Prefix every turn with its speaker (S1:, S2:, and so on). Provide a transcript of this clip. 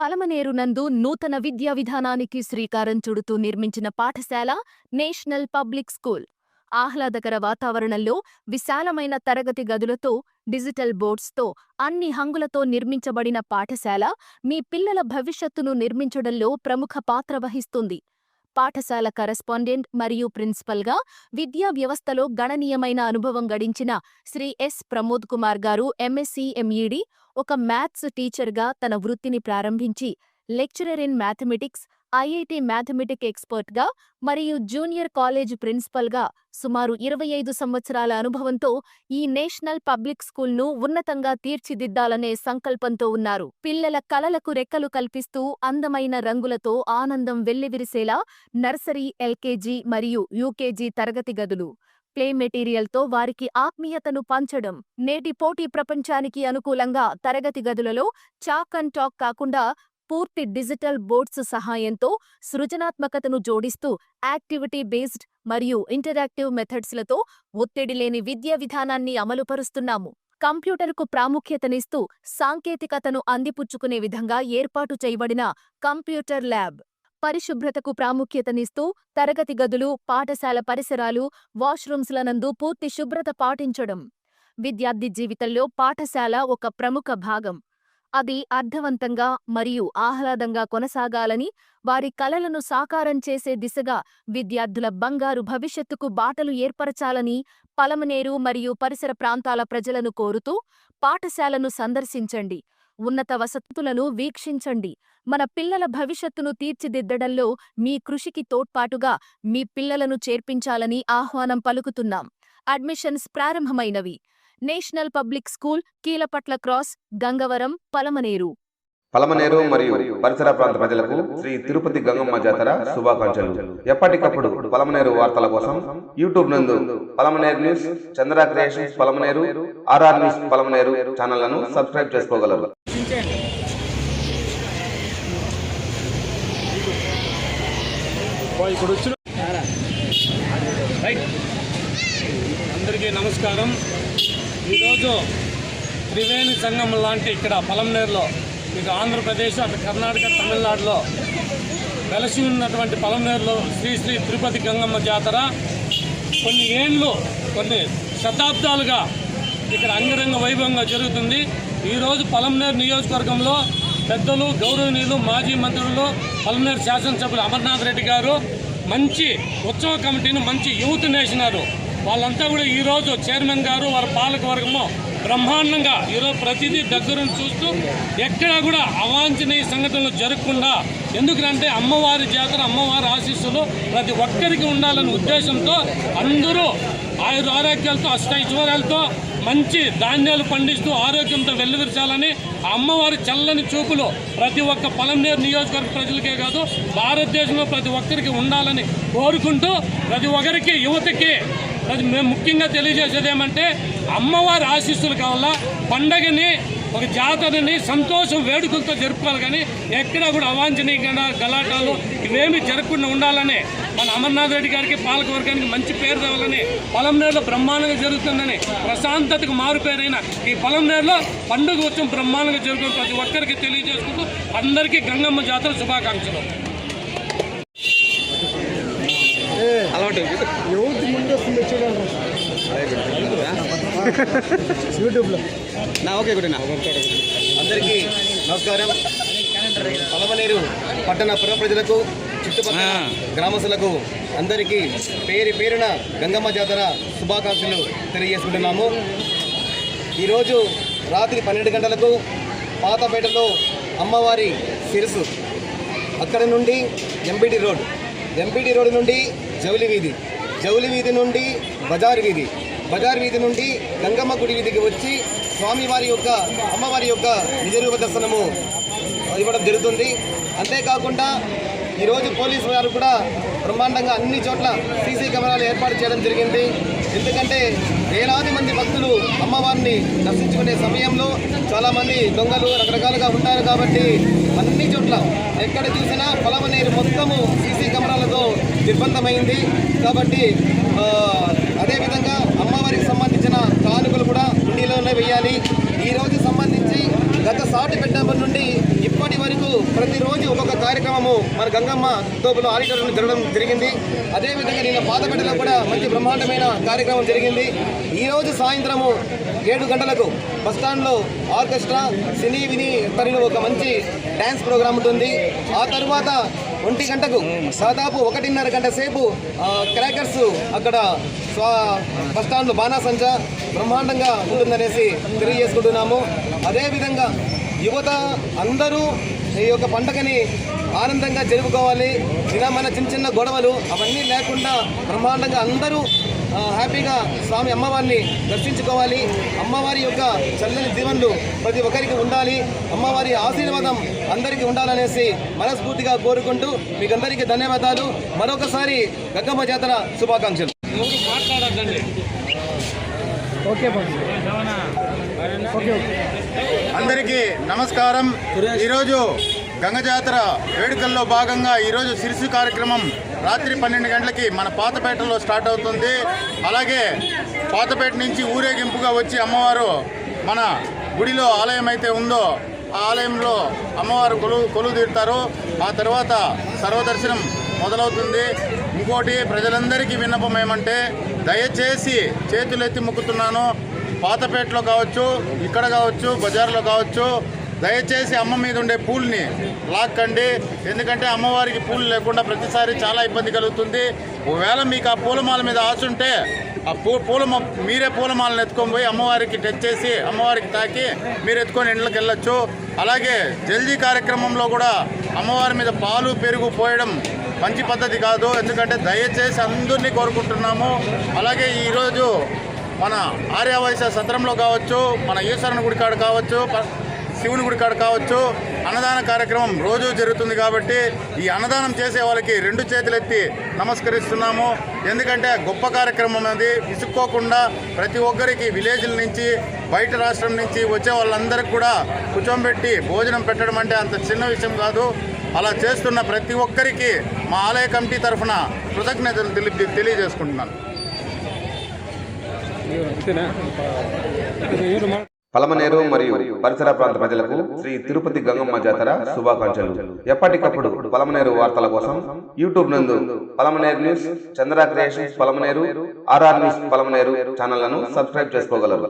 S1: పలమనేరు నందు నూతన విద్యా విధానానికి శ్రీకారం చుడుతూ నిర్మించిన పాఠశాల నేషనల్ పబ్లిక్ స్కూల్. ఆహ్లాదకర వాతావరణంలో విశాలమైన తరగతి గదులతో డిజిటల్ బోర్డ్స్తో అన్ని హంగులతో నిర్మించబడిన పాఠశాల మీ పిల్లల భవిష్యత్తును నిర్మించడంలో ప్రముఖ పాత్ర వహిస్తుంది. పాఠశాల కరెస్పాండెంట్ మరియు ప్రిన్సిపల్గా విద్యా వ్యవస్థలో గణనీయమైన అనుభవం గడించిన శ్రీ ఎస్. ప్రమోద్ కుమార్ గారు ఎంఎస్సీ ఎంఈడి ఒక మ్యాథ్స్ టీచర్గా తన వృత్తిని ప్రారంభించి lecturer in mathematics IIT mathematic ఎక్స్పర్ట్గా మరియు జూనియర్ కాలేజ్ ప్రిన్సిపల్గా సుమారు ఇరవై ఐదు సంవత్సరాల అనుభవంతో ఈ నేషనల్ పబ్లిక్ స్కూల్ను ఉన్నతంగా తీర్చిదిద్దాలనే సంకల్పంతో ఉన్నారు. పిల్లల కలలకు రెక్కలు కల్పిస్తూ అందమైన రంగులతో ఆనందం వెల్లివిరిసేలా నర్సరీ ఎల్కేజీ మరియు యూకేజీ తరగతి గదులు. ప్లే మెటీరియల్తో వారికి ఆత్మీయతను పంచడం నేటి పోటీ ప్రపంచానికి అనుకూలంగా తరగతి గదులలో చాక్ అండ్ టాక్ కాకుండా పూర్తి డిజిటల్ బోర్డ్స్ సహాయంతో సృజనాత్మకతను జోడిస్తూ యాక్టివిటీ బేస్డ్ మరియు ఇంటరాక్టివ్ మెథడ్స్లతో ఒత్తిడి లేని విద్యా విధానాన్ని అమలుపరుస్తున్నాము. కంప్యూటర్కు ప్రాముఖ్యతనిస్తూ సాంకేతికతను అందిపుచ్చుకునే విధంగా ఏర్పాటు చేయబడిన కంప్యూటర్ ల్యాబ్ పరిశుభ్రతకు ప్రాముఖ్యతనిస్తూ తరగతి గదులు పాఠశాల పరిసరాలు వాష్రూమ్స్లనందు పూర్తి శుభ్రత పాటించడం. విద్యార్థి జీవితంలో పాఠశాల ఒక ప్రముఖ భాగం. అది అర్థవంతంగా మరియు ఆహ్లాదంగా కొనసాగాలని వారి కలలను సాకారం చేసే దిశగా విద్యార్థుల బంగారు భవిష్యత్తుకు బాటలు ఏర్పరచాలని పలమనేరు మరియు పరిసర ప్రాంతాల ప్రజలను కోరుతూ పాఠశాలను సందర్శించండి. ఉన్నత వసతులను వీక్షించండి. మన పిల్లల భవిష్యత్తును తీర్చిదిద్దడంలో మీ కృషికి తోడ్పాటుగా మీ పిల్లలను చేర్పించాలని ఆహ్వానం పలుకుతున్నాం. Admissions ప్రారంభమైనవి. National public school Keelapatla cross Gangavaram Palamaner.
S2: Palamaner మరియు పరిసర ప్రాంత ప్రజలకు శ్రీ తిరుపతి గంగమ్మ జాతర శుభాకాంక్షలు. ఎప్పటికప్పుడు పలమనేరు వార్తల కోసం యూట్యూబ్ నందు Palamaner news Chandra creations Palamaner RR news Palamaner ఛానళ్ళను subscribe చేసుకోగలరు.
S3: అందరికీ నమస్కారం. ఈరోజు త్రివేణి సంఘం లాంటి ఇక్కడ పలంనేరులో మీకు ఆంధ్రప్రదేశ్ అటు కర్ణాటక తమిళనాడులో వెలసి ఉన్నటువంటి పలంనేరులో శ్రీ శ్రీ తిరుపతి గంగమ్మ జాతర. కొన్ని ఏండ్లు కొన్ని శతాబ్దాలుగా ఇక్కడ అంగరంగ వైభవంగా జరుగుతుంది. ఈరోజు పలంనేరు నియోజకవర్గంలో పెద్దలు గౌరవనీయులు మాజీ మంత్రులు పలంనేరు శాసనసభ్యులు అమర్నాథ్ రెడ్డి గారు మంచి ఉత్సవ కమిటీని మంచి యూత్ నేసినారు వాళ్ళంతా కూడా ఈరోజు చైర్మన్ గారు వారి పాలక వర్గము బ్రహ్మాండంగా ఈరోజు ప్రతిదీ దగ్గరను చూస్తూ ఎక్కడా కూడా అవాంఛనీయ సంఘటనలు జరగకుండా ఎందుకంటే అమ్మవారి జాతర అమ్మవారి ఆశీస్సులు ప్రతి ఒక్కరికి ఉండాలనే ఉద్దేశంతో అందరూ ఆయుర ఆరోగ్యాలతో అష్టైశ్వర్యాలతో మంచి ధాన్యాలు పండిస్తూ ఆరోగ్యంతో వెల్లువిరచాలని అమ్మవారి చల్లని చూపులు ప్రతి ఒక్క పలంనేరు నియోజకవర్గ ప్రజలకే కాదు భారతదేశంలో ప్రతి ఒక్కరికి ఉండాలని కోరుకుంటూ ప్రతి ఒక్కరికి యువతకి అది మేము ముఖ్యంగా తెలియజేసేది ఏమంటే అమ్మవారి ఆశీస్సులు కావాలా పండగని ఒక జాతరని సంతోషం వేడుకలతో జరుపుకోవాలి కానీ ఎక్కడా కూడా అవాంఛనీయంగా గలాటాలు ఇవేమి జరగకుండా ఉండాలని మన అమర్నాథ్ రెడ్డి గారికి పాలకవర్గానికి మంచి పేరు తేవాలని పొలంనేరులో బ్రహ్మాండంగా జరుగుతుందని ప్రశాంతతకు మారు పేరైన ఈ పొలంనేరులో పండుగ ఉత్సవం బ్రహ్మాండంగా జరుగుతుంది ప్రతి ఒక్కరికి తెలియజేసుకుంటూ అందరికీ గంగమ్మ జాతర శుభాకాంక్షలు.
S4: యూత్ ముందు వస్తుంది చూడండి యూట్యూబ్లో.
S5: నా ఓకే గుడినా అందరికీ నమస్కారం. పలమనేరు పట్టణ పుర ప్రజలకు చుట్టుపక్కల గ్రామస్తులకు అందరికీ పేరు పేరున గంగమ్మ జాతర శుభాకాంక్షలు తెలియజేసుకుంటున్నాము. ఈరోజు రాత్రి పన్నెండు గంటలకు పాతపేటలో అమ్మవారి శిరసు అక్కడ నుండి ఎంపీటీ రోడ్. ఎంపీటీ రోడ్ నుండి జౌలి వీధి జౌలి వీధి నుండి బజార్ వీధి బజార్ వీధి నుండి గంగమ్మ గుడి వీధికి వచ్చి స్వామివారి యొక్క అమ్మవారి యొక్క నిజరూప దర్శనము ఇవ్వడం జరుగుతుంది. అంతేకాకుండా ఈరోజు పోలీసు వారు కూడా బ్రహ్మాండంగా అన్ని చోట్ల సీసీ కెమెరాలు ఏర్పాటు చేయడం జరిగింది. ఎందుకంటే వేలాది మంది భక్తులు అమ్మవారిని దర్శించుకునే సమయంలో చాలామంది దొంగలు రకరకాలుగా ఉంటారు కాబట్టి అన్ని చోట్ల ఎక్కడ చూసినా పొలమనేరు మొత్తము సీసీ నిర్బంధమైంది. కాబట్టి అదేవిధంగా అమ్మవారికి సంబంధించిన కానుకలు కూడా హుండీలోనే వేయాలి. ఈ రోజు సంబంధించి గత సాటి పెట్టినప్పటి నుండి ఇప్పటి వరకు ప్రతిరోజు ఒక్కొక్క కార్యక్రమము మన గంగమ్మ తోపులో ఆడిటోరియం జరగడం జరిగింది. అదేవిధంగా నిన్న పాతపేటలో కూడా మంచి బ్రహ్మాండమైన కార్యక్రమం జరిగింది. ఈరోజు సాయంత్రము ఏడు గంటలకు బస్టాండ్లో ఆర్కెస్ట్రా సినీ విని తరిలో ఒక మంచి డ్యాన్స్ ప్రోగ్రామ్ ఉంటుంది. ఆ తర్వాత ఒంటి గంటకు దాదాపు ఒకటిన్నర గంట సేపు క్రాకర్స్ అక్కడ స్వా బస్టాండ్లో బాణాసంచ బ్రహ్మాండంగా ఉంటుందనేసి తెలియజేసుకుంటున్నాము. అదేవిధంగా యువత అందరూ ఈ యొక్క పండగని ఆనందంగా జరుపుకోవాలి. ఇలా మన చిన్న చిన్న గొడవలు అవన్నీ లేకుండా బ్రహ్మాండంగా అందరూ హ్యాపీగా స్వామి అమ్మవారిని దర్శించుకోవాలి. అమ్మవారి యొక్క చల్లని దీవెనలు ప్రతి ఒక్కరికి ఉండాలి. అమ్మవారి ఆశీర్వాదం అందరికీ ఉండాలనేసి మనస్ఫూర్తిగా కోరుకుంటూ మీకు అందరికీ ధన్యవాదాలు. మరొకసారి గంగమ్మ జాతర శుభాకాంక్షలు.
S6: అందరికీ నమస్కారం. ఈరోజు గంగ జాతర వేడుకల్లో భాగంగా ఈరోజు సిరిసి కార్యక్రమం రాత్రి పన్నెండు గంటలకి మన పాతపేటలో స్టార్ట్ అవుతుంది. అలాగే పాతపేట నుంచి ఊరేగింపుగా వచ్చి అమ్మవారు మన గుడిలో ఆలయం అయితే ఉందో ఆ ఆలయంలో అమ్మవారు కొలువు కొలువు తీరుతారు. ఆ తర్వాత సర్వదర్శనం మొదలవుతుంది. ఇంకోటి ప్రజలందరికీ విన్నపం ఏమంటే దయచేసి చేతులెత్తి మొక్కుతున్నాను. పాతపేటలో కావచ్చు ఇక్కడ కావచ్చు బజార్లో కావచ్చు దయచేసి అమ్మ మీద ఉండే పూల్ని లాక్కండి. ఎందుకంటే అమ్మవారికి పూలు లేకుండా ప్రతిసారి చాలా ఇబ్బంది కలుగుతుంది. ఒకవేళ మీకు ఆ పూలమాల మీద ఆశ ఉంటే ఆ పూ పూల మీరే పూలమాలను ఎత్తుకొని పోయి అమ్మవారికి టచ్ చేసి అమ్మవారికి తాకి మీరు ఎత్తుకొని ఇండ్లకు వెళ్ళొచ్చు. అలాగే జల్దీ కార్యక్రమంలో కూడా అమ్మవారి మీద పాలు పెరుగు పోయడం మంచి పద్ధతి కాదు. ఎందుకంటే దయచేసి అందరినీ కోరుకుంటున్నాము. అలాగే ఈరోజు మన ఆర్యవైశ్య సత్రంలో కావచ్చు మన ఈశ్వరుని గుడి కాడ కావచ్చు ప- శివుని గుడి కాడ కావచ్చు అన్నదాన కార్యక్రమం రోజు జరుగుతుంది కాబట్టి ఈ అన్నదానం చేసే వాళ్ళకి రెండు చేతులెత్తి నమస్కరిస్తున్నాము. ఎందుకంటే గొప్ప కార్యక్రమం అది. విసుక్కోకుండా ప్రతి ఒక్కరికి విలేజ్ల నుంచి బయట రాష్ట్రం నుంచి వచ్చే వాళ్ళందరికీ కూడా కూర్చోబెట్టి భోజనం పెట్టడం అంటే అంత చిన్న విషయం కాదు. అలా చేస్తున్న ప్రతి ఒక్కరికి మా ఆలయ కమిటీ తరఫున కృతజ్ఞతలు తెలిపి తెలియజేసుకుంటున్నాను.
S2: పలమనేరు మరియు పరిసర ప్రాంత ప్రజలకు శ్రీ తిరుపతి గంగమ్మ జాతర శుభాకాంక్షలు. ఎప్పటికప్పుడు పలమనేరు వార్తల కోసం యూట్యూబ్ నందు Palamaner news Chandra creations Palamaner RR news Palamaner ఛానళ్ళను subscribe చేసుకోగలరు.